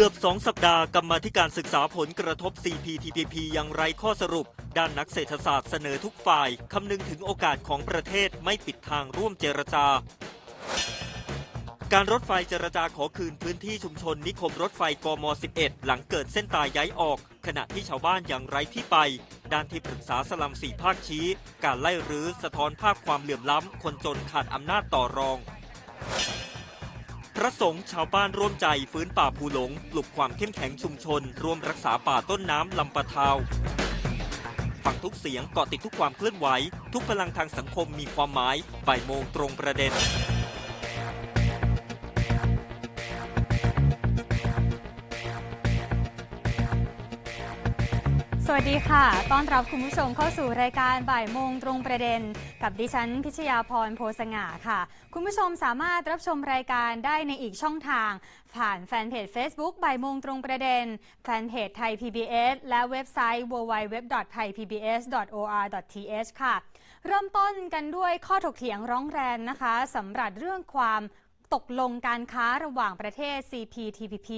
กือบ 2 สัปดาห์กรรมธิการศึกษาผลกระทบ CPTPP ยังไรข้อสรุป ด้านนักเศรษฐศาสตร์เสนอทุกฝ่าย คำนึงถึงโอกาสของประเทศไม่ปิดทางร่วมเจรจา การรถไฟเจรจาขอคืนพื้นที่ชุมชนนิคมรถไฟกม 11 หลังเกิดเส้นตายย้ายออก ขณะที่ชาวบ้านยังไร้ที่ไป ด้านที่ปรึกษาสลัมสี่ภาคชี้ การไล่รื้อสะท้อนภาพความเหลื่อมล้ำ คนจนขาดอำนาจต่อรอง พระสงฆ์ชาวบ้านร่วมใจฟื้นป่าภูหลง ปลุกความเข้มแข็งชุมชน ร่วมรักษาป่าต้นน้ำลำปะทาวฟังทุกเสียงเกาะติดทุกความเคลื่อนไหว ทุกพลังทางสังคมมีความหมายบ่ายโมงตรงประเด็น สวัสดีค่ะ ต้อนรับคุณผู้ชมเข้าสู่รายการบ่ายโมงตรงประเด็น กับดิฉันพิชยาพรโพสง่าค่ะ คุณผู้ชมสามารถรับชมรายการได้ในอีกช่องทาง ผ่านแฟนเพจ Facebook บ่ายโมงตรงประเด็น แฟนเพจไทย PBS และเว็บไซต์ www.thaipbs.or.th ค่ะ เริ่มต้นกันด้วยข้อถกเถียงร้องแรงนะคะสำหรับเรื่องความ ตกลงการค้าระหว่างประเทศ CPTPP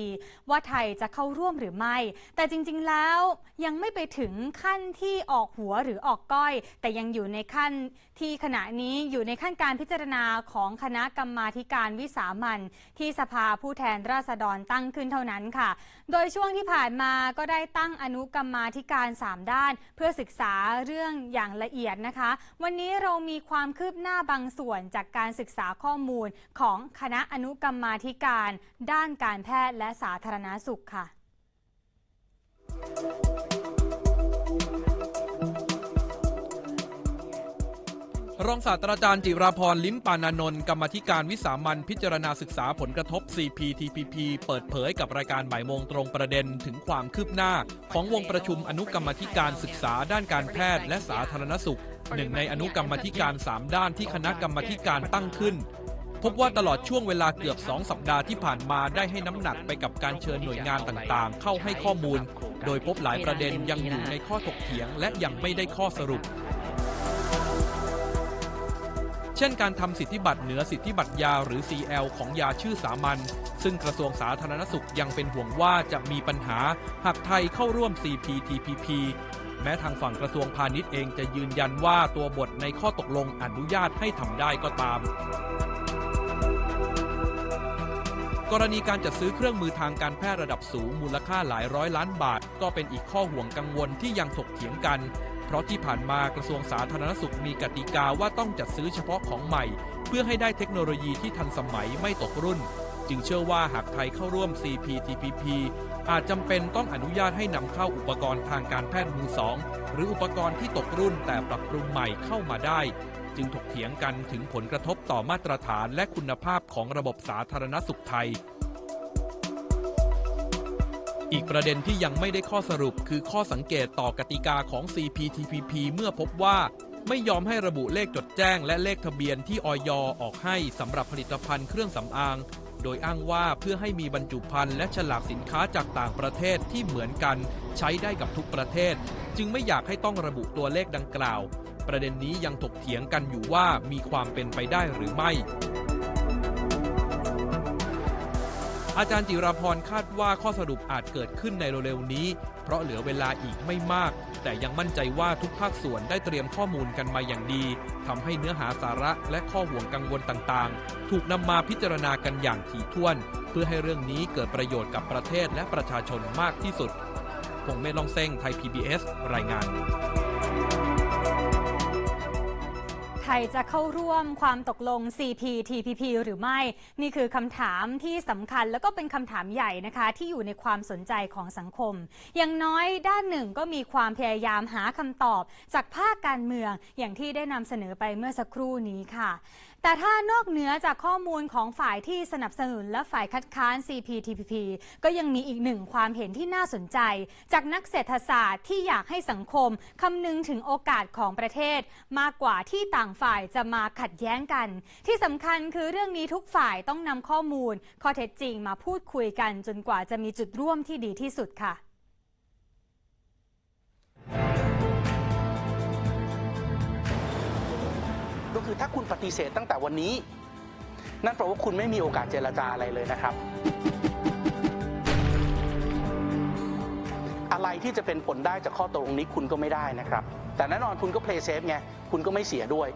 ว่าไทยจะเข้าร่วมหรือไม่ แต่จริงๆแล้วยังไม่ไปถึงขั้นที่ออกหัวหรือออกก้อย แต่ยังอยู่ในขั้น ที่ขณะนี้อยู่ในขั้นการพิจารณาของคณะกรรมาการวิสามันที่สภาผู้แทนราษฎรตั้งขึ้นเท่านั้นค่ะ โดยช่วงที่ผ่านมาก็ได้ตั้งอนุกรรมาการ 3 ด้าน เพื่อศึกษาเรื่องอย่างละเอียดนะคะ วันนี้เรามีความคืบหน้าบางส่วนจากการศึกษาข้อมูลของคณะอนุกรรมาการ ด้านการแพทย์และสาธารณสุขค่ะ รองศาสตราจารย์จิราพรลิ้มปานานนท์กรรมธิการวิสามันพิจารณาศึกษาผลกระทบ CPTPP เปิดเผยกับรายการบ่ายโมงตรงประเด็นถึงความคืบหน้า ของวงประชุมอนุกรรมธิการศึกษาด้านการแพทย์และสาธารณสุขหนึ่งในอนุกรรมธิการ 3 ด้านที่คณะกรรมธิการตั้งขึ้น พบว่าตลอดช่วงเวลาเกือบ 2 สัปดาห์ที่ผ่านมาได้ให้น้ำหนักไปกับการเชิญหน่วยงานต่างๆ เข้าให้ข้อมูล โดยพบหลายประเด็นยังอยู่ในข้อถกเถียง และยังไม่ได้ข้อสรุป เช่นการทำสิทธิบัตรเหนือสิทธิบัตรยาหรือ CL ของยาชื่อสามัญซึ่งกระทรวงสาธารณสุขยังเป็นห่วงว่าจะมีปัญหาหากไทยเข้าร่วม CPTPP แม้ทางฝั่งกระทรวงพาณิชย์เองจะยืนยันว่าตัวบทในข้อตกลงอนุญาตให้ทำได้ก็ตาม กรณีการจัดซื้อเครื่องมือทางการแพทย์ระดับสูงมูลค่าหลายร้อยล้านบาท ก็เป็นอีกข้อห่วงกังวลที่ยังถกเถียงกัน เพราะที่ผ่านมากระทรวงสาธารณสุขมีกติกาว่าต้องจัดซื้อเฉพาะของใหม่ เพื่อให้ได้เทคโนโลยีที่ทันสมัยไม่ตกรุ่น จึงเชื่อว่าหากไทยเข้าร่วม CPTPP อาจจำเป็นต้องอนุญาตให้นำเข้าอุปกรณ์ทางการแพทย์มือสองหรืออุปกรณ์ที่ตกรุ่นแต่ปรับปรุงใหม่เข้ามาได้ จึงถกเถียงกันถึงผลกระทบต่อมาตรฐานและคุณภาพของระบบสาธารณสุขไทย อีกประเด็นที่ยังไม่ได้ข้อสรุปคือข้อสังเกตต่อกติกาของ CPTPP เมื่อพบว่าไม่ยอมให้ระบุเลขจดแจ้งและเลขทะเบียนที่ออยออกให้สำหรับผลิตภัณฑ์เครื่องสำอาง โดยอ้างว่าเพื่อให้มีบรรจุภัณฑ์และฉลากสินค้าจากต่างประเทศที่เหมือนกัน ใช้ได้กับทุกประเทศ จึงไม่อยากให้ต้องระบุตัวเลขดังกล่าว ประเด็นนี้ยังถกเถียงกันอยู่ว่ามีความเป็นไปได้หรือไม่ อาจารย์จิราพรคาดว่าข้อสรุปอาจเกิดขึ้นในเร็วๆนี้ เพราะเหลือเวลาอีกไม่มาก แต่ยังมั่นใจว่าทุกภาคส่วนได้เตรียมข้อมูลกันมาอย่างดีทำให้เนื้อหาสาระและข้อห่วงกังวลต่างๆ ถูกนำมาพิจารณากันอย่างถี่ถ้วน เพื่อให้เรื่องนี้เกิดประโยชน์กับประเทศและประชาชนมากที่สุดพงเมธลองเซ้งไทย PBS รายงาน ทยจะเข้าร่วมความตกลง CPTPP หรือไม่ นี่คือคำถามที่สำคัญแล้วก็เป็นคำถามใหญ่นะคะ ที่อยู่ในความสนใจของสังคม อย่างน้อยด้านหนึ่งก็มีความพยายามหาคำตอบจากภาคการเมืองอย่างที่ได้นำเสนอไปเมื่อสักครู่นี้ค่ะ แต่ถ้านอกเหนือจากข้อมูลของฝ่ายที่สนับสนุนและฝ่ายคัดค้าน CPTPP ก็ยังมีอีกหนึ่งความเห็นที่น่าสนใจ จากนักเศรษฐศาสตร์ที่อยากให้สังคมคำนึงถึงโอกาสของประเทศ มากกว่าที่ต่างฝ่ายจะมาขัดแย้งกัน ที่สำคัญคือเรื่องนี้ทุกฝ่ายต้องนำข้อมูล ข้อเท็จจริงมาพูดคุยกันจนกว่าจะมีจุดร่วมที่ดีที่สุดค่ะ ก็คือถ้าคุณปฏิเสธตั้งแต่วันนี้ นั่นแปลว่าคุณไม่มีโอกาสเจรจาอะไรเลยนะครับ อะไรที่จะเป็นผลได้จากข้อตกลงนี้คุณก็ไม่ได้นะครับ แต่แน่นอนคุณก็ play safe ไงคุณก็ไม่เสียด้วย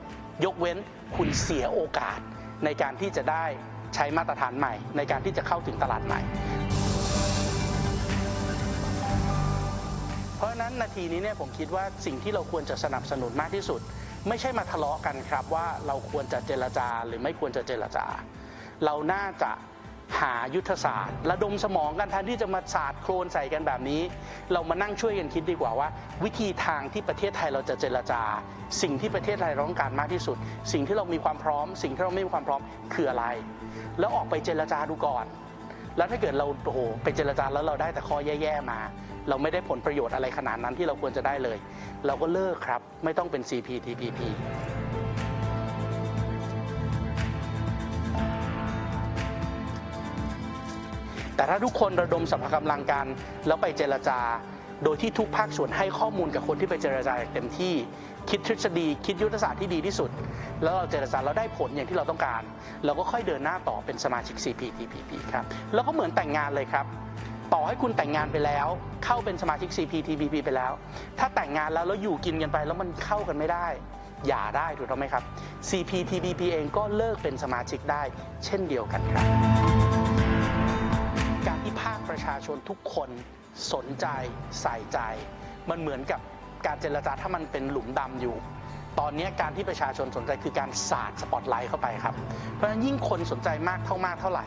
ยกเว้นคุณเสียโอกาสในการที่จะได้ใช้มาตรฐานใหม่ ในการที่จะเข้าถึงตลาดใหม่ เพราะฉะนั้นนาทีนี้เนี่ยผมคิดว่าสิ่งที่เราควรจะสนับสนุนมากที่สุด ไม่ใช่มาทะเลาะกันครับว่าเราควรจะเจรจาหรือไม่ควรจะเจรจา เราน่าจะหายุทธศาสตร์ ระดมสมองกันแทนที่จะมาสาดโครนใส่กันแบบนี้ เรามานั่งช่วยกันคิดดีกว่าว่า วิธีทางที่ประเทศไทยเราจะเจรจา สิ่งที่ประเทศไทยเราต้องการมากที่สุด สิ่งที่เรามีความพร้อม สิ่งที่เราไม่มีความพร้อมคืออะไร แล้วออกไปเจรจาดูก่อน แล้วถ้าเกิดเราโอ้โหไปเจรจาแล้วเราได้แต่ข้อแย่ๆมา เราไม่ได้ผลประโยชน์อะไรขนาดนั้นที่เราควรจะได้เลย เราก็เลิกครับ ไม่ต้องเป็น CPTPP แต่ถ้าทุกคนระดมสรรพกำลังกัน แล้วไปเจรจา โดยที่ทุกภาคส่วนให้ข้อมูลกับคนที่ไปเจรจาอย่างเต็มที่ คิดทฤษฎี คิดยุทธศาสตร์ที่ดีที่สุด แล้วเราเจรจาเราได้ผลอย่างที่เราต้องการ เราก็ค่อยเดินหน้าต่อเป็นสมาชิก CPTPP ครับ แล้วก็เหมือนแต่งงานเลยครับ ต่อให้คุณแต่งงานไปแล้ว เข้าเป็นสมาชิก CPTPP ไปแล้ว ถ้าแต่งงานแล้วแล้วอยู่กินกันไปแล้วมันเข้ากันไม่ได้อย่าได้ถูกต้องไหมครับ CPTPP เองก็เลิกเป็นสมาชิกได้ เช่นเดียวกันครับ การที่ภาคประชาชนทุกคนสนใจใส่ใจ มันเหมือนกับการเจรจาถ้ามันเป็นหลุมดำอยู่ ตอนนี้การที่ประชาชนสนใจคือการสาดสปอตไลท์เข้าไปครับ เพราะฉะนั้นยิ่งคนสนใจมากเท่ามากเท่าไหร่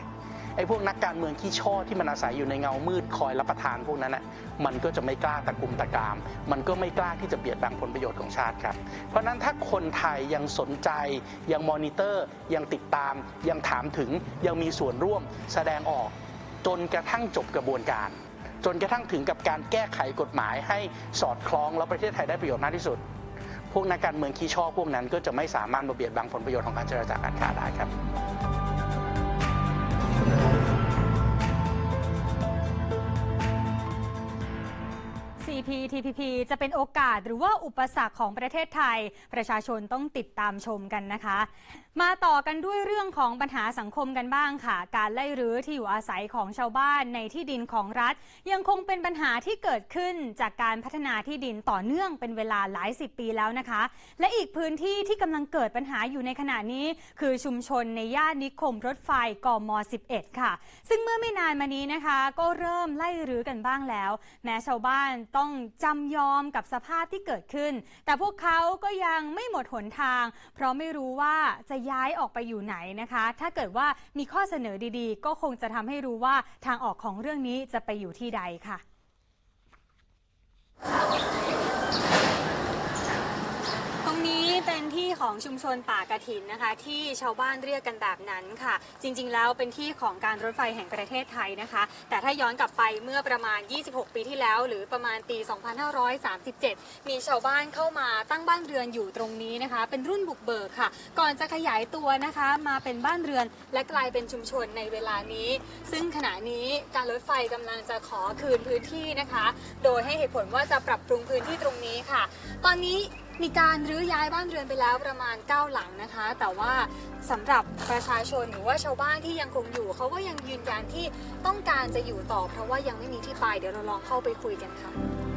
ไอ้พวกนักการเมืองขี้ช่อที่มันอาศัยอยู่ในเงามืดคอยรับประทานพวกนั้นน่ะมันก็จะไม่กล้าตะกุมตะกาม มันก็ไม่กล้าที่จะเบียดบังผลประโยชน์ของชาติครับ เพราะฉะนั้นถ้าคนไทยยังสนใจยังมอนิเตอร์ ยังติดตาม ยังถามถึงยังมีส่วนร่วมแสดงออก จนกระทั่งจบกระบวนการ จนกระทั่งถึงกับการแก้ไขกฎหมายให้สอดคล้องแล้วประเทศไทยได้ประโยชน์มากที่สุด พวกนักการเมืองขี้ช่อพวกนั้นก็จะไม่สามารถมาเบียดบังผลประโยชน์ของการเจรจาการค้าได้ครับ CPTPP จะเป็นโอกาสหรือว่าอุปสรรคของประเทศไทย ประชาชนต้องติดตามชมกันนะคะ มาต่อกันด้วยเรื่องของปัญหาสังคมกันบ้างค่ะ การไล่รื้อที่อยู่อาศัยของชาวบ้านในที่ดินของรัฐ ยังคงเป็นปัญหาที่เกิดขึ้นจากการพัฒนาที่ดินต่อเนื่องเป็นเวลาหลายสิบปีแล้วนะคะ และอีกพื้นที่ที่กำลังเกิดปัญหาอยู่ในขณะนี้ คือชุมชนในย่านนิคมรถไฟกม 11 ค่ะ ซึ่งเมื่อไม่นานมานี้นะคะ ก็เริ่มไล่รื้อกันบ้างแล้ว แม้ชาวบ้านต้องจำยอมกับสภาพที่เกิดขึ้น แต่พวกเขาก็ยังไม่หมดหนทาง เพราะไม่รู้ว่าจะย้ายออกไปอยู่ไหนนะคะ ถ้าเกิดว่ามีข้อเสนอดีๆ ก็คงจะทำให้รู้ว่าทางออกของเรื่องนี้จะไปอยู่ที่ใดค่ะ รงนี้เป็นที่ของชุมชนป่ากระถินนะคะ ที่ชาวบ้านเรียกกันแบบนั้นค่ะ จริง ๆ แล้วเป็นที่ของการรถไฟแห่งประเทศไทยนะคะ แต่ถ้าย้อนกลับไปเมื่อประมาณ 26 ปีที่แล้ว หรือประมาณปี 2537 มีชาวบ้านเข้ามาตั้งบ้านเรือนอยู่ตรงนี้นะคะ เป็นรุ่นบุกเบิกค่ะ ก่อนจะขยายตัวนะคะ มาเป็นบ้านเรือนและกลายเป็นชุมชนในเวลานี้ ซึ่งขณะนี้การรถไฟกำลังจะขอคืนพื้นที่นะคะ โดยให้เหตุผลว่าจะปรับปรุงพื้นที่ตรงนี้ค่ะ ตอนนี้ มีการรื้อย้ายบ้านเรือนไปแล้วประมาณ 9 หลังนะคะ แต่ว่าสำหรับประชาชนหรือว่าชาวบ้านที่ยังคงอยู่ เขาก็ยังยืนยันที่ต้องการจะอยู่ต่อ เพราะว่ายังไม่มีที่ไปเดี๋ยวเราลองเข้าไปคุยกันค่ะ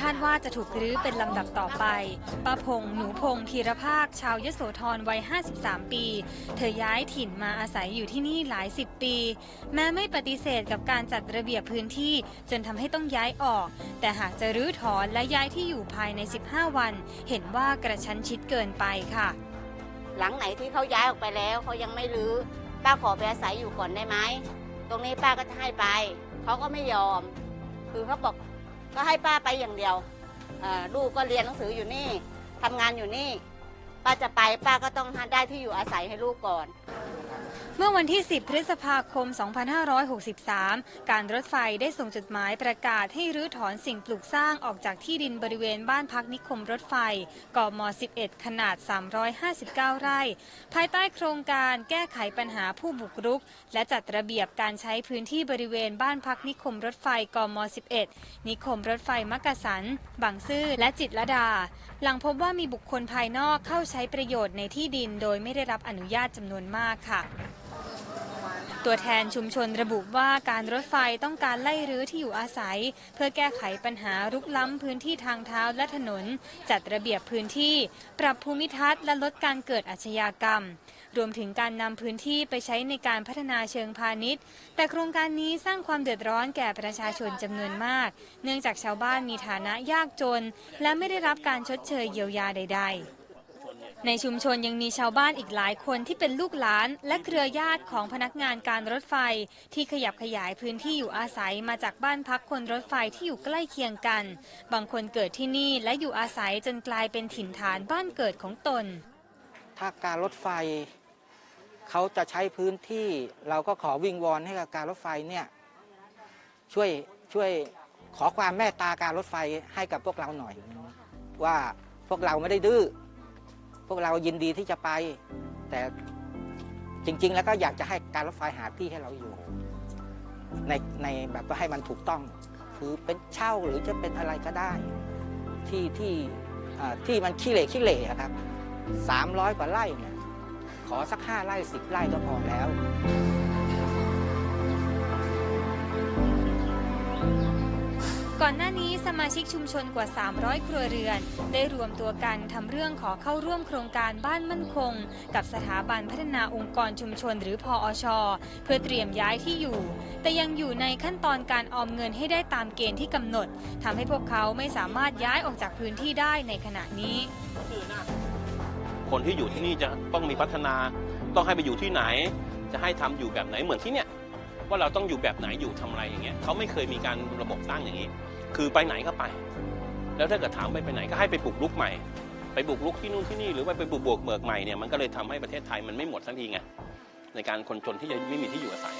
คาดว่าจะถูกรื้อเป็นลำดับต่อไป ป้าพง หนูพงธีรภาค ชาวยโสธรวัย 53 ปี เธอย้ายถิ่นมาอาศัยอยู่ที่นี่หลายสิบปี แม้ไม่ปฏิเสธกับการจัดระเบียบพื้นที่ จนทำให้ต้องย้ายออก แต่หากจะรื้อถอนและย้ายที่อยู่ภายใน 15 วัน เห็นว่ากระชั้นชิดเกินไปค่ะ หลังไหนที่เขาย้ายออกไปแล้วเขายังไม่รื้อ ป้าขอไปอาศัยอยู่ก่อนได้ไหม ตรงนี้ป้าก็จะให้ไป เขาก็ไม่ยอม คือเขาบอก ก็ให้ป้าไปอย่างเดียวลูกก็เรียนหนังสืออยู่นี่ทำงานอยู่นี่ ป้าจะไปป้าก็ต้องหาได้ที่อยู่อาศัยให้ลูกก่อน เมื่อวันที่ 10 พฤษภาคม 2563 การรถไฟได้ส่งจดหมายประกาศให้รื้อถอนสิ่งปลูกสร้างออกจากที่ดินบริเวณบ้านพักนิคมรถไฟกม 11 ขนาด 359 ไร่ ภายใต้โครงการแก้ไขปัญหาผู้บุกรุก และจัดระเบียบการใช้พื้นที่บริเวณบ้านพักนิคมรถไฟกม 11 นิคมรถไฟมักกะสัน บางซื่อ และจิตรดา หลังพบว่ามีบุคคลภายนอกเข้าใช้ประโยชน์ในที่ดินโดยไม่ได้รับอนุญาตจำนวนมากค่ะ ตัวแทนชุมชนระบุว่าการรถไฟต้องการไล่รื้อที่อยู่อาศัย เพื่อแก้ไขปัญหารุกล้ำพื้นที่ทางเท้าและถนน จัดระเบียบพื้นที่ ปรับภูมิทัศน์และลดการเกิดอาชญากรรม รวมถึงการนำพื้นที่ไปใช้ในการพัฒนาเชิงพาณิชย์ แต่โครงการนี้สร้างความเดือดร้อนแก่ประชาชนจำนวนมาก เนื่องจากชาวบ้านมีฐานะยากจน และไม่ได้รับการชดเชยเยียวยาใด ๆ ในชุมชนยังมีชาวบ้านอีกหลายคนที่เป็นลูกหลานและเครือญาติของพนักงานการรถไฟ ที่ขยับขยายพื้นที่อยู่อาศัยมาจากบ้านพักคนรถไฟที่อยู่ใกล้เคียงกัน บางคนเกิดที่นี่และอยู่อาศัยจนกลายเป็นถิ่นฐานบ้านเกิดของตน ถ้าการรถไฟเขาจะใช้พื้นที่เราก็ขอวิงวอนให้กับการรถไฟเนี่ยช่วยช่วยขอความแม่ตาการรถไฟให้กับพวกเราหน่อย ว่าพวกเราไม่ได้ดื้อ พวกเรายินดีที่จะไป แต่จริง ๆ แล้วก็อยากจะให้การรถไฟหาที่ให้เราอยู่ ในในแบบว่าให้มันถูกต้อง คือเป็นเช่าหรือจะเป็นอะไรก็ได้ ที่ที่ที่มันขี้เหร่ขี้เหร่อะครับสามร้อยกว่าไร่เนี่ยขอสักห้าไร่สิบไร่ก็พอแล้ว ก่อนหน้านี้สมาชิกชุมชนกว่า 300 ครัวเรือน ได้รวมตัวกันทำเรื่องขอเข้าร่วมโครงการบ้านมั่นคง กับสถาบันพัฒนาองค์กรชุมชนหรือพออช เพื่อเตรียมย้ายที่อยู่ แต่ยังอยู่ในขั้นตอนการออมเงินให้ได้ตามเกณฑ์ที่กำหนดทำให้พวกเขาไม่สามารถย้ายออกจากพื้นที่ได้ในขณะนี้ คนที่อยู่ที่นี่จะต้องมีพัฒนา ต้องให้ไปอยู่ที่ไหน จะให้ทำอยู่แบบไหนเหมือนที่เนี่ย ว่าเราต้องอยู่แบบไหนอยู่ทำอะไรอย่างเงี้ยเขาไม่เคยมีการระบบตั้งอย่างนี้ คือไปไหนก็ไป แล้วถ้าเกิดถามไปไปไหนก็ให้ไปปลูกลุกใหม่ ไปบุกลุกที่นู่นที่นี่หรือว่าไปบุกบวกเบิกใหม่เนี่ยมันก็เลยทำให้ประเทศไทยมันไม่หมดสักทีไงในการคนจนที่จะไม่มีที่อยู่อาศัย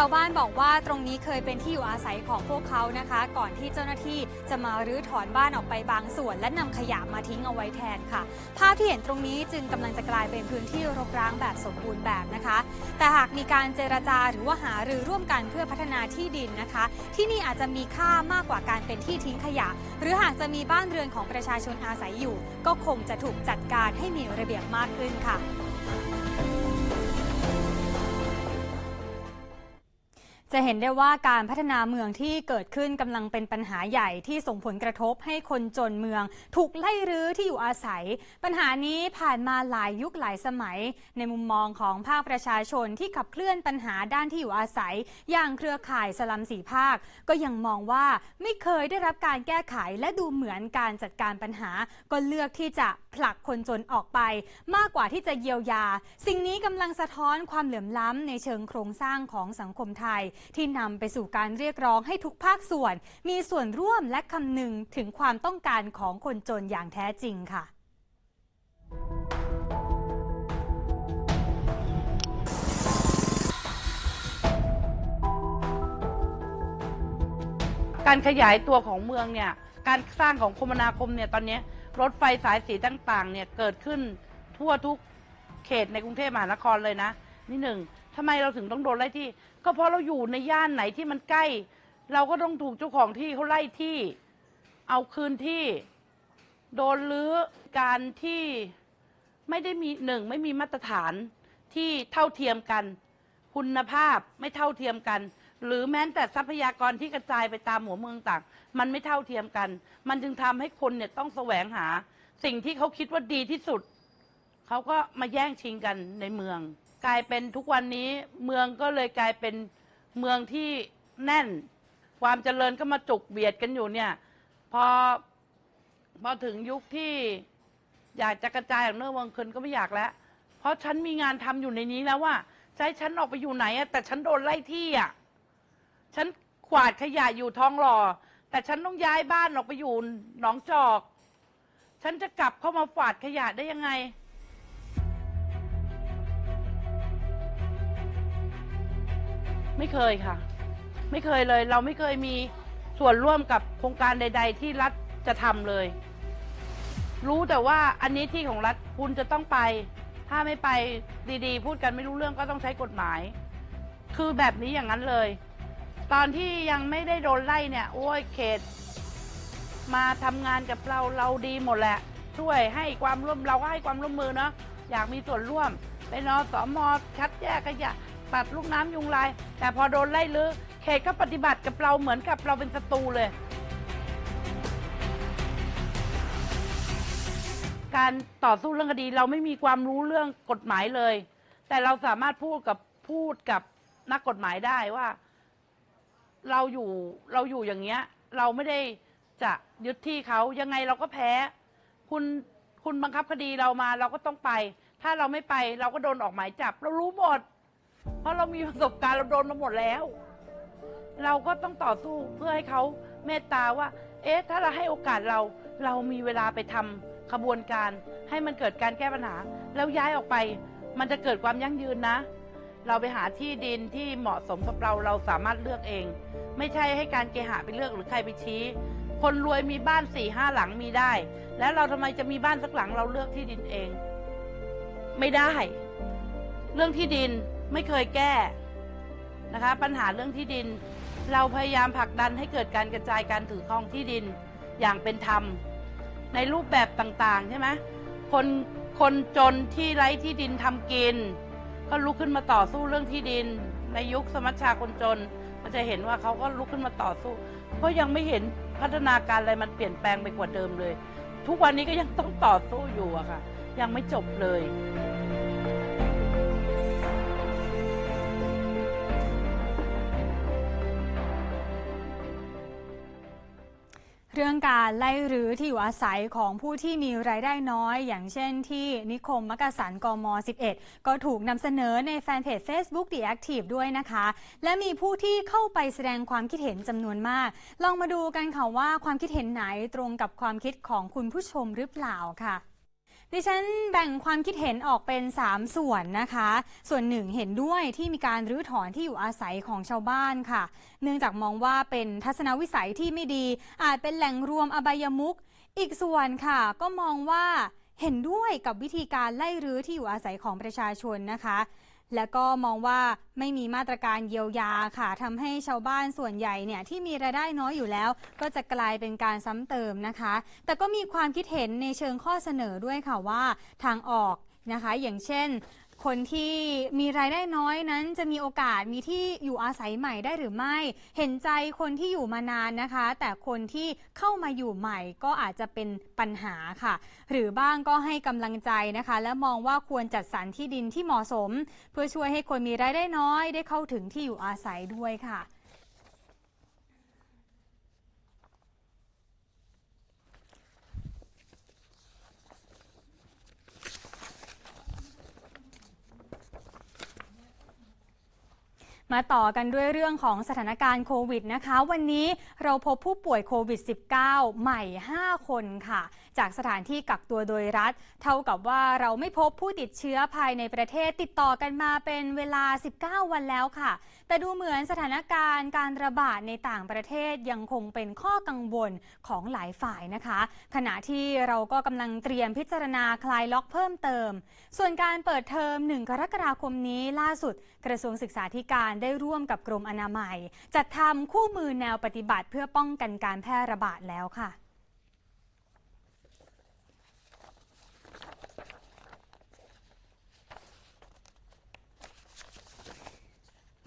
ชาวบ้านบอกว่าตรงนี้เคยเป็นที่อยู่อาศัยของพวกเขานะคะ ก่อนที่เจ้าหน้าที่จะมารื้อถอนบ้านออกไปบางส่วน และนำขยะมาทิ้งเอาไว้แทนค่ะ ภาพที่เห็นตรงนี้จึงกำลังจะกลายเป็นพื้นที่รกร้างแบบสมบูรณ์แบบนะคะ แต่หากมีการเจรจาหรือว่าหารือร่วมกันเพื่อพัฒนาที่ดินนะคะ ที่นี่อาจจะมีค่ามากกว่าการเป็นที่ทิ้งขยะ หรือหากจะมีบ้านเรือนของประชาชนอาศัยอยู่ ก็คงจะถูกจัดการให้มีระเบียบมากขึ้นค่ะ จะเห็นได้ว่าการพัฒนาเมืองที่เกิดขึ้นกำลังเป็นปัญหาใหญ่ที่ส่งผลกระทบให้คนจนเมือง ถูกไล่รื้อที่อยู่อาศัย ปัญหานี้ผ่านมาหลายยุคหลายสมัย ในมุมมองของภาคประชาชนที่ขับเคลื่อนปัญหาด้านที่อยู่อาศัย อย่างเครือข่ายสลัมสีภาค ก็ยังมองว่าไม่เคยได้รับการแก้ไขและดูเหมือนการจัดการปัญหา ก็เลือกที่จะ ผลักคนจนออกไป มากกว่าที่จะเยียวยา สิ่งนี้กำลังสะท้อนความเหลื่อมล้ำในเชิงโครงสร้างของสังคมไทย ที่นำไปสู่การเรียกร้องให้ทุกภาคส่วน มีส่วนร่วมและคำนึงถึงความต้องการของคนจนอย่างแท้จริงค่ะการขยายตัวของเมืองเนี่ย การสร้างของคมนาคมเนี่ยตอนนี้ รถไฟสายสีต่างๆ เนี่ยเกิดขึ้นทั่วทุกเขตในกรุงเทพมหานครเลยนะ นี่หนึ่งทำไมเราถึงต้องโดนไล่ที่ ก็เพราะเราอยู่ในย่านไหนที่มันใกล้ เราก็ต้องถูกเจ้าของที่เขาไล่ที่ เอาคืนที่ โดนลื้อการที่ไม่ได้มีหนึ่งไม่มีมาตรฐานที่เท่าเทียมกัน คุณภาพไม่เท่าเทียมกัน หรือแม้แต่ทรัพยากรที่กระจายไปตามหัวเมืองต่าง มันไม่เท่าเทียมกัน มันจึงทำให้คนเนี่ยต้องแสวงหา สิ่งที่เขาคิดว่าดีที่สุด เขาก็มาแย่งชิงกันในเมือง กลายเป็นทุกวันนี้เมืองก็เลยกลายเป็นเมืองที่แน่น ความเจริญก็มาจุกเบียดกันอยู่เนี่ย พอพอถึงยุคที่อยากจะกระจายออกนอกเมืองคนก็ไม่อยากแล้ว เพราะฉันมีงานทำอยู่ในนี้แล้วว่าจะให้ฉันออกไปอยู่ไหนอะแต่ฉันโดนไล่ที่อะ ฉันขวาดขยะอยู่ท้องหล่อ แต่ฉันต้องย้ายบ้านออกไปอยู่หนองจอก ฉันจะกลับเข้ามาฝาดขยะได้ยังไง ไม่เคยค่ะ ไม่เคยเลย เราไม่เคยมีส่วนร่วมกับโครงการใด ๆ ที่รัฐจะทำเลย รู้แต่ว่าอันนี้ที่ของรัฐคุณจะต้องไป ถ้าไม่ไปดีๆ พูดกันไม่รู้เรื่องก็ต้องใช้กฎหมาย คือแบบนี้อย่างนั้นเลย ตอนที่ยังไม่ได้โดนไล่เนี่ยโอ้ยเขต มาทำงานกับเราเราดีหมดแหละ ช่วยให้ความร่วมเราก็ให้ความร่วมมือเนาะอยากมีส่วนร่วมไปนอสอมอคัดแยกขยะตัดลูกน้ำยุงลาย แต่พอโดนไล่ลือเขตก็ปฏิบัติกับเราเหมือนกับเราเป็นศัตรูเลย การต่อสู้เรื่องคดีเราไม่มีความรู้เรื่องกฎหมายเลย แต่เราสามารถพูดกับพูดกับนักกฎหมายได้ว่า เราอยู่เราอยู่อย่างเงี้ย เราไม่ได้จะยึดที่เขายังไงเราก็แพ้ คุณคุณบังคับคดีเรามาเราก็ต้องไป ถ้าเราไม่ไปเราก็โดนออกหมายจับ เรารู้หมด เพราะเรามีประสบการณ์เราโดนมาหมดแล้ว เราก็ต้องต่อสู้เพื่อให้เขาเมตตาว่า เอ๊ะ ถ้าเราให้โอกาสเรา เรามีเวลาไปทำขบวนการ ให้มันเกิดการแก้ปัญหา แล้วย้ายออกไป มันจะเกิดความยั่งยืนนะ เราไปหาที่ดินที่เหมาะสมกับเราเราสามารถเลือกเอง ไม่ใช่ให้การเกหะไปเลือกหรือใครไปชี้ คนรวยมีบ้านสี่ห้าหลังมีได้ แล้วเราทำไมจะมีบ้านสักหลังเราเลือกที่ดินเอง ไม่ได้ เรื่องที่ดินไม่เคยแก้นะคะ ปัญหาเรื่องที่ดิน เราพยายามผลักดันให้เกิดการกระจายการถือครองที่ดินอย่างเป็นธรรม ในรูปแบบต่างๆใช่ไหมคนคนจนที่ไร้ที่ดินทำกิน ก็ลุกขึ้นมาต่อสู้เรื่องที่ดิน ในยุคสมัชชาคนจนก็จะเห็นว่าเขาก็ลุกขึ้นมาต่อสู้ ก็ยังไม่เห็นพัฒนาการอะไรมันเปลี่ยนแปลงไปกว่าเดิมเลย ทุกวันนี้ก็ยังต้องต่อสู้อยู่อะค่ะ ยังไม่จบเลย เรื่องการไล่รื้อที่อยู่อาศัยของผู้ที่มีรายได้น้อย อย่างเช่นที่นิคมมักกะสันกม 11 ก็ถูกนำเสนอในแฟนเพจ Facebook The Active ด้วยนะคะ และมีผู้ที่เข้าไปแสดงความคิดเห็นจำนวนมาก ลองมาดูกันค่ะว่าความคิดเห็นไหนตรงกับความคิดของคุณผู้ชมหรือเปล่าค่ะ ดิฉันแบ่งความคิดเห็นออกเป็น 3 ส่วนนะคะ ส่วนหนึ่งเห็นด้วยที่มีการรื้อถอนที่อยู่อาศัยของชาวบ้านค่ะ เนื่องจากมองว่าเป็นทัศนวิสัยที่ไม่ดี อาจเป็นแหล่งรวมอบายมุก อีกส่วนค่ะ ก็มองว่าเห็นด้วยกับวิธีการไล่รื้อที่อยู่อาศัยของประชาชนนะคะ และก็มองว่าไม่มีมาตรการเยียวยาค่ะทำให้ชาวบ้านส่วนใหญ่เนี่ยที่มีรายได้น้อยอยู่แล้ว ก็จะกลายเป็นการซ้ำเติมนะคะ แต่ก็มีความคิดเห็นในเชิงข้อเสนอด้วยค่ะว่าทางออกนะคะ อย่างเช่น คนที่มีรายได้น้อยนั้นจะมีโอกาสมีที่อยู่อาศัยใหม่ได้หรือไม่ เห็นใจคนที่อยู่มานานนะคะ แต่คนที่เข้ามาอยู่ใหม่ก็อาจจะเป็นปัญหาค่ะ หรือบ้างก็ให้กำลังใจนะคะ และมองว่าควรจัดสรรที่ดินที่เหมาะสม เพื่อช่วยให้คนมีรายได้น้อยได้เข้าถึงที่อยู่อาศัยด้วยค่ะ มาต่อกันด้วยเรื่องของสถานการณ์โควิดนะคะ วันนี้เราพบผู้ป่วยโควิด -19 ใหม่ 5 คนค่ะ จากสถานที่กักตัวโดยรัฐ เท่ากับว่าเราไม่พบผู้ติดเชื้อภายในประเทศติดต่อกันมาเป็นเวลา 19 วันแล้วค่ะ แต่ดูเหมือนสถานการณ์การระบาดในต่างประเทศยังคงเป็นข้อกังวลของหลายฝ่ายนะคะ ขณะที่เราก็กำลังเตรียมพิจารณาคลายล็อกเพิ่มเติม ส่วนการเปิดเทอม 1 กรกฎาคมนี้ล่าสุด กระทรวงศึกษาธิการได้ร่วมกับกรมอนามัย จัดทำคู่มือแนวปฏิบัติเพื่อป้องกันการแพร่ระบาดแล้วค่ะ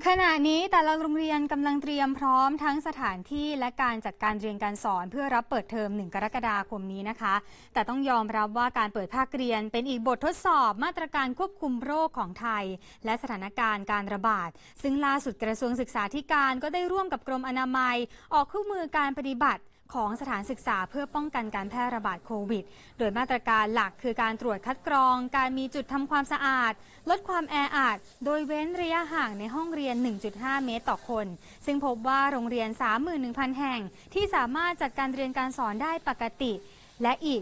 ขณะนี้แต่ละโรงเรียนกำลังเตรียมพร้อมทั้งสถานที่และการจัดการเรียนการสอนเพื่อรับเปิดเทอม 1 กรกฎาคมนี้นะคะ แต่ต้องยอมรับว่าการเปิดภาคเรียนเป็นอีกบททดสอบมาตรการควบคุมโรคของไทย และสถานการณ์การระบาด ซึ่งล่าสุดกระทรวงศึกษาธิการก็ได้ร่วมกับกรมอนามัย ออกคู่มือการปฏิบัติ ของสถานศึกษาเพื่อป้องกันการแพร่ระบาดโควิด โดยมาตรการหลักคือการตรวจคัดกรอง การมีจุดทำความสะอาด ลดความแออัด โดยเว้นระยะห่างในห้องเรียน 1.5 เมตรต่อคน ซึ่งพบว่าโรงเรียน 31,000 แห่ง ที่สามารถจัดการเรียนการสอนได้ปกติ และอีก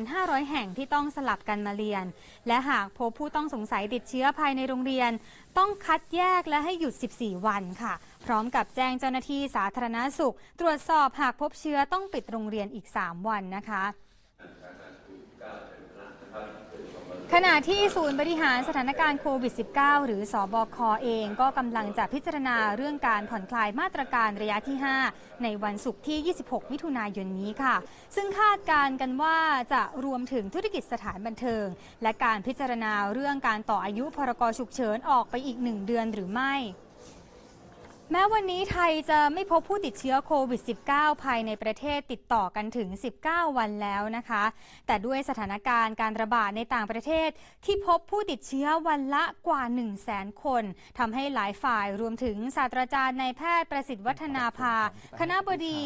4,500 แห่งที่ต้องสลับกันมาเรียน และหากพบผู้ต้องสงสัยติดเชื้อภายในโรงเรียน ต้องคัดแยกและให้หยุด 14 วันค่ะ พร้อมกับแจ้งเจ้าหน้าที่สาธารณสุข ตรวจสอบหากพบเชื้อต้องปิดโรงเรียนอีก 3 วันนะคะ ขณะที่ศูนย์บริหารสถานการณ์โควิด -19 หรือสอบคอเองก็กำลังจะพิจารณาเรื่องการผ่อนคลายมาตรการระยะที่ 5 ในวันศุกร์ที่ 26 มิถุนายนนี้ค่ะ ซึ่งคาดการณ์กันว่าจะรวมถึงธุรกิจสถานบันเทิง และการพิจารณาเรื่องการต่ออายุพรกฉุกเฉินออกไปอีก 1 เดือนหรือไม่ แม้วันนี้ไทยจะไม่พบผู้ติดเชื้อโควิด -19 ภายในประเทศติดต่อกันถึง 19 วันแล้วนะคะ แต่ด้วยสถานการณ์การระบาดในต่างประเทศที่พบผู้ติดเชื้อวันละกว่า 1 0 0 0 0แสนคนทำให้หลายฝ่ายรวมถึงศาสตราจารย์นายแพทย์ประสิทธิ์วัฒนาภา คณะบดี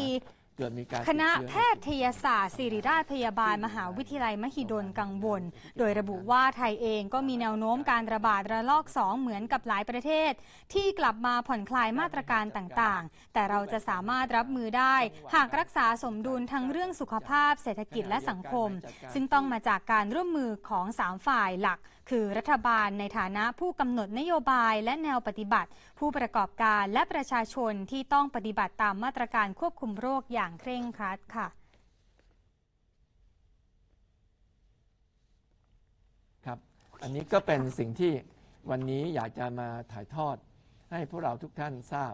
เกิดมีการคณะติดแพเชื้อทยศาสตร์ศิริราชพยาบาลมหาวิทยาลัยมหิดลกังวล โดยระบุว่าไทยเองก็มีแนวโน้มการระบาดระลอก 2 เหมือนกับหลายประเทศ ที่กลับมาผ่อนคลายมาตรการต่างๆ แต่เราจะสามารถรับมือได้ หากรักษาสมดุลทั้งเรื่องสุขภาพ เศรษฐกิจและสังคม ซึ่งต้องมาจากการร่วมมือของ 3 ฝ่ายหลัก คือรัฐบาลในฐานะผู้กำหนดนโยบายและแนวปฏิบัติ ผู้ประกอบการและประชาชนที่ต้องปฏิบัติตามมาตรการควบคุมโรคอย่างเคร่งครัดค่ะครับ อันนี้ก็เป็นสิ่งที่วันนี้อยากจะมาถ่ายทอดให้พวกเราทุกท่านทราบ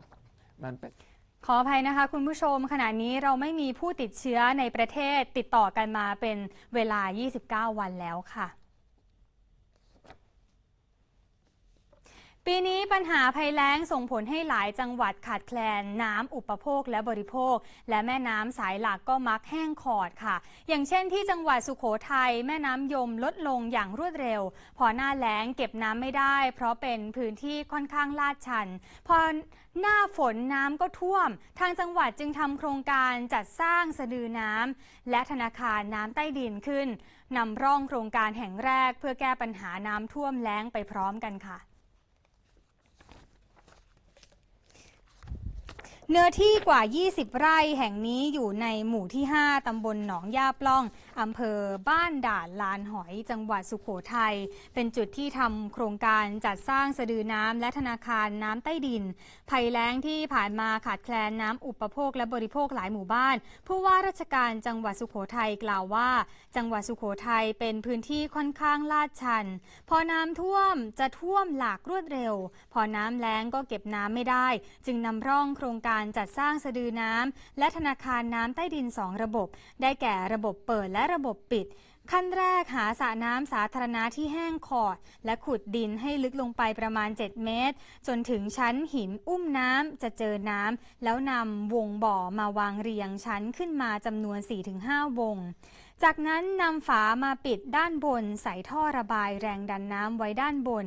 มันเป็นขออภัยนะคะคุณผู้ชมขณะนี้เราไม่มีผู้ติดเชื้อในประเทศติดต่อกันมาเป็นเวลา 29 วันแล้วค่ะ ปีนี้ปัญหาภัยแล้งส่งผลให้หลายจังหวัดขาดแคลนน้ำอุปโภคและบริโภค และแม่น้ำสายหลักก็มักแห้งขอดค่ะ อย่างเช่นที่จังหวัดสุโขทัยแม่น้ำยมลดลงอย่างรวดเร็ว พอหน้าแล้งเก็บน้ำไม่ได้ เพราะเป็นพื้นที่ค่อนข้างลาดชัน พอหน้าฝนน้ำก็ท่วม ทางจังหวัดจึงทำโครงการจัดสร้างสะดือน้ำและธนาคารน้ำใต้ดินขึ้นนำร่องโครงการแห่งแรก เพื่อแก้ปัญหาน้ำท่วมแล้งไปพร้อมกันค่ะ เนื้อที่กว่า 20 ไร่แห่งนี้อยู่ในหมู่ที่ 5 ตำบลหนองย่าปล้อง อำเภอบ้านด่านลานหอยจังหวัดสุขโขทัยเป็นจุดที่ทำโครงการจัดสร้างสะดือน้ำและธนาคารน้ำใต้ดิน ภัยแล้งที่ผ่านมาขาดแคลนน้ำอุปโภคและบริโภคหลายหมู่บ้าน ผู้ว่าราชการจังหวัดสุขโขทัยกล่าวว่า จังหวัดสุขโขทัยเป็นพื้นที่ค่อนข้างลาดชัน พอน้ำท่วมจะท่วมหลากรวดเร็ว พอน้ำแล้งก็เก็บน้ำไม่ได้ จึงนำร่องโครงการจัดสร้างสะดือน้ำและธนาคารน้ำใต้ดิน2ระบบ ได้แก่ระบบเปิดและระบบปิด ขั้นแรกหาสระน้ำสาธารณะที่แห้งขอด และขุดดินให้ลึกลงไปประมาณ 7 เมตร จนถึงชั้นหินอุ้มน้ำจะเจอน้ำแล้วนำวงบ่อมาวางเรียงชั้นขึ้นมาจำนวน 4-5 วง จากนั้นนำฝามาปิดด้านบนใส่ท่อระบายแรงดันน้ำไว้ด้านบน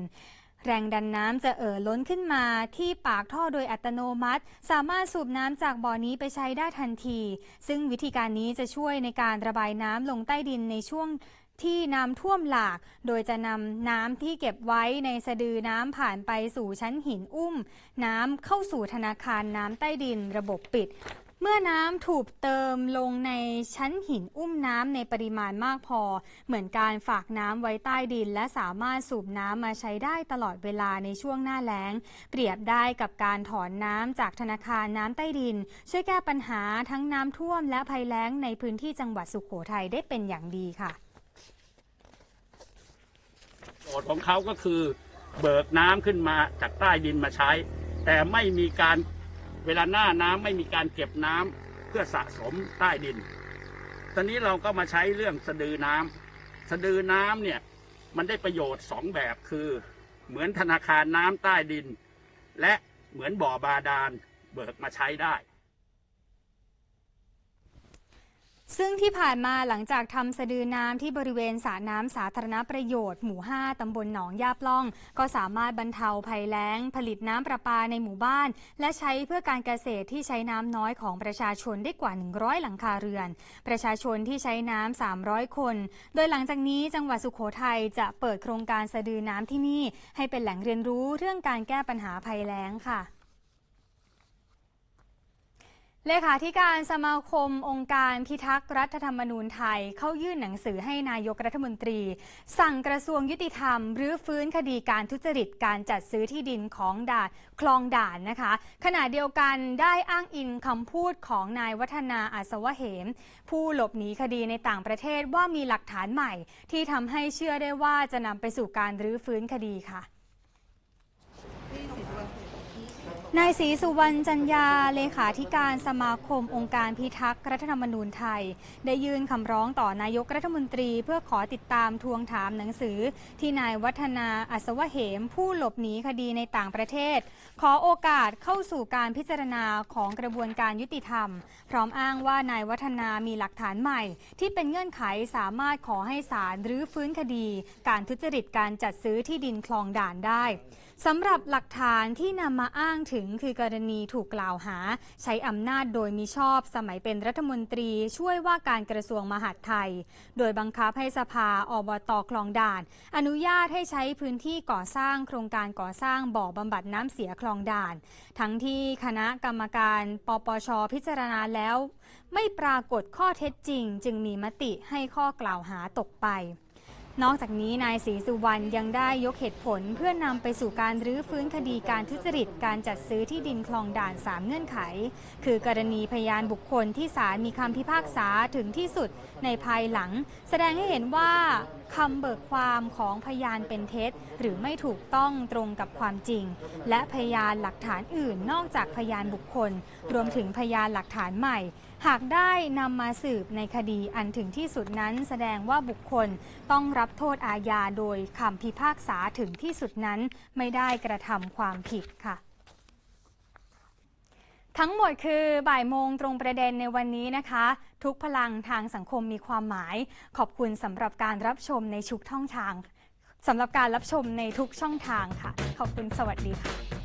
แรงดันน้ำจะเอ่อล้นขึ้นมาที่ปากท่อโดยอัตโนมัติ สามารถสูบน้ำจากบ่อนี้ไปใช้ได้ทันที ซึ่งวิธีการนี้จะช่วยในการระบายน้ำลงใต้ดินในช่วงที่น้ำท่วมหลาก โดยจะนำน้ำที่เก็บไว้ในสะดือน้ำผ่านไปสู่ชั้นหินอุ้ม น้ำเข้าสู่ธนาคารน้ำใต้ดินระบบปิด เมื่อน้ำถูกเติมลงในชั้นหินอุ้มน้ำในปริมาณมากพอ เหมือนการฝากน้ำไว้ใต้ดิน และสามารถสูบน้ำมาใช้ได้ตลอดเวลาในช่วงหน้าแล้ง เปรียบได้กับการถอนน้ำจากธนาคารน้ำใต้ดิน ช่วยแก้ปัญหาทั้งน้ำท่วมและภัยแล้งในพื้นที่จังหวัดสุขโขทัยได้เป็นอย่างดีค่ะโจทย์ของเขาก็คือเบิกน้ำขึ้นมาจากใต้ดินมาใช้ แต่ไม่มีการ เวลาหน้าน้ำไม่มีการเก็บน้ำเพื่อสะสมใต้ดิน ตอนนี้เราก็มาใช้เรื่องสะดือน้ำสะดือน้ำเนี่ยมันได้ประโยชน์สองแบบคือ เหมือนธนาคารน้ำใต้ดิน และเหมือนบ่อบาดาลเบิกมาใช้ได้ ซึ่งที่ผ่านมาหลังจากทำสะดือน้ำที่บริเวณสระน้ำสาธารณประโยชน์หมู่ 5 ตำบลหนองยาปล้อง ก็สามารถบรรเทาภัยแล้ง ผลิตน้ำประปาในหมู่บ้าน และใช้เพื่อการเกษตรที่ใช้น้ำน้อยของประชาชนได้กว่า 100 หลังคาเรือน ประชาชนที่ใช้น้ำ 300 คน โดยหลังจากนี้จังหวัดสุขโขทัยจะเปิดโครงการสะดือน้ำที่นี่ ให้เป็นแหล่งเรียนรู้เรื่องการแก้ปัญหาภัยแล้งค่ะ เลขาธิการสมาคมองค์การพิทักษ์รัฐธรรมนูญไทย เข้ายื่นหนังสือให้นายกรัฐมนตรี สั่งกระทรวงยุติธรรมรื้อฟื้นคดีการทุจริตการจัดซื้อที่ดินของด่านคลองด่านนะคะ ขณะเดียวกันได้อ้างอิงคำพูดของนายวัฒนาอาสวะเหม ผู้หลบหนีคดีในต่างประเทศว่ามีหลักฐานใหม่ ที่ทำให้เชื่อได้ว่าจะนำไปสู่การรื้อฟื้นคดีค่ะ นายศรีสุวรรณจันยา เลขาธิการสมาคมองค์การพิทักษ์รัฐธรรมนูญไทย ได้ยื่นคำร้องต่อนายกรัฐมนตรีเพื่อขอติดตามทวงถามหนังสือ ที่นายวัฒนาอัศวะเหม ผู้หลบหนีคดีในต่างประเทศ ขอโอกาสเข้าสู่การพิจารณาของกระบวนการยุติธรรม พร้อมอ้างว่านายวัฒนามีหลักฐานใหม่ ที่เป็นเงื่อนไขสามารถขอให้ศาลรื้อฟื้นคดี การทุจริตการจัดซื้อที่ดินคลองด่านได้ สำหรับหลักฐานที่นำมาอ้างถึงคือกรณีถูกกล่าวหา ใช้อำนาจโดยมิชอบสมัยเป็นรัฐมนตรีช่วยว่าการกระทรวงมหาดไทย โดยบังคับให้สภาอบตคลองด่าน อนุญาตให้ใช้พื้นที่ก่อสร้างโครงการก่อสร้างบ่อบำบัดน้ำเสียคลองด่าน ทั้งที่คณะกรรมการปปชพิจารณาแล้ว ไม่ปรากฏข้อเท็จจริง จึงมีมติให้ข้อกล่าวหาตกไป นอกจากนี้นายศรีสุวรรณยังได้ยกเหตุผลเพื่อนำไปสู่การรื้อฟื้นคดีการทุจริตการจัดซื้อที่ดินคลองด่าน 3 เงื่อนไข คือกรณีพยานบุคคลที่ศาลมีคำพิพากษาถึงที่สุดในภายหลัง แสดงให้เห็นว่าคำเบิกความของพยานเป็นเท็จ หรือไม่ถูกต้องตรงกับความจริง และพยานหลักฐานอื่นนอกจากพยานบุคคล รวมถึงพยานหลักฐานใหม่ หากได้นำมาสืบในคดีอันถึงที่สุดนั้นแสดงว่าบุคคลต้องรับโทษอาญาโดยคำพิพากษาถึงที่สุดนั้นไม่ได้กระทำความผิดค่ะทั้งหมดคือบ่ายโมงตรงประเด็นในวันนี้นะคะ ทุกพลังทางสังคมมีความหมาย ขอบคุณสำหรับการรับชมในชุกท่องทางสำหรับการรับชมในทุกช่องทางค่ะ ขอบคุณสวัสดีค่ะ